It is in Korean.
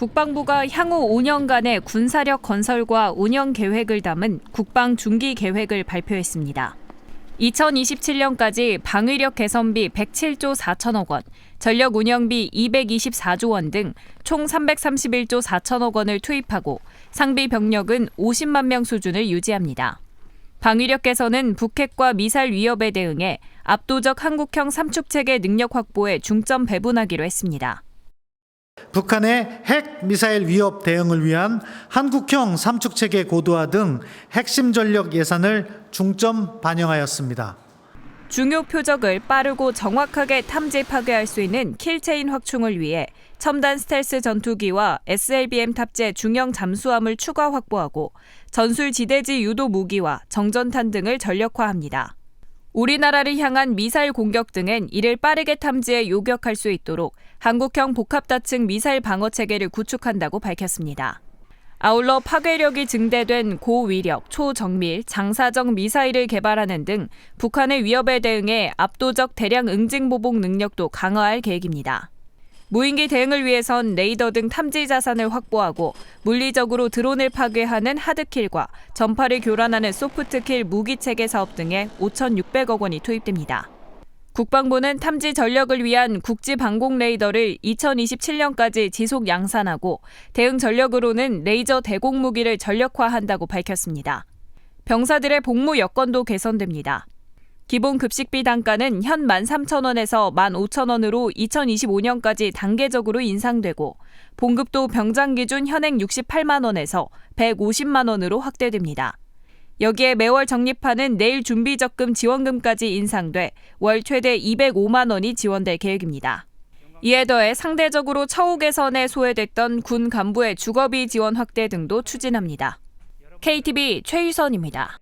국방부가 향후 5년간의 군사력 건설과 운영 계획을 담은 국방 중기 계획을 발표했습니다. 2027년까지 방위력 개선비 107조 4천억 원, 전력 운영비 224조 원 등 총 331조 4천억 원을 투입하고 상비 병력은 50만 명 수준을 유지합니다. 방위력 개선은 북핵과 미사일 위협에 대응해 압도적 한국형 삼축체계 능력 확보에 중점 배분하기로 했습니다. 북한의 핵 미사일 위협 대응을 위한 한국형 삼축 체계 고도화 등 핵심 전력 예산을 중점 반영하였습니다. 중요 표적을 빠르고 정확하게 탐지 파괴할 수 있는 킬체인 확충을 위해 첨단 스텔스 전투기와 SLBM 탑재 중형 잠수함을 추가 확보하고 전술 지대지 유도 무기와 정전탄 등을 전력화합니다. 우리나라를 향한 미사일 공격 등엔 이를 빠르게 탐지해 요격할 수 있도록 한국형 복합다층 미사일 방어 체계를 구축한다고 밝혔습니다. 아울러 파괴력이 증대된 고위력, 초정밀, 장사정 미사일을 개발하는 등 북한의 위협에 대응해 압도적 대량 응징 보복 능력도 강화할 계획입니다. 무인기 대응을 위해선 레이더 등 탐지 자산을 확보하고 물리적으로 드론을 파괴하는 하드킬과 전파를 교란하는 소프트킬 무기 체계 사업 등에 5,600억 원이 투입됩니다. 국방부는 탐지 전력을 위한 국지 방공 레이더를 2027년까지 지속 양산하고 대응 전력으로는 레이저 대공 무기를 전력화한다고 밝혔습니다. 병사들의 복무 여건도 개선됩니다. 기본 급식비 단가는 현 13,000원에서 15,000원으로 2025년까지 단계적으로 인상되고 봉급도 병장 기준 현행 68만 원에서 150만 원으로 확대됩니다. 여기에 매월 적립하는 내일 준비 적금 지원금까지 인상돼 월 최대 205만 원이 지원될 계획입니다. 이에 더해 상대적으로 처우 개선에 소외됐던 군 간부의 주거비 지원 확대 등도 추진합니다. KTV 최유선입니다.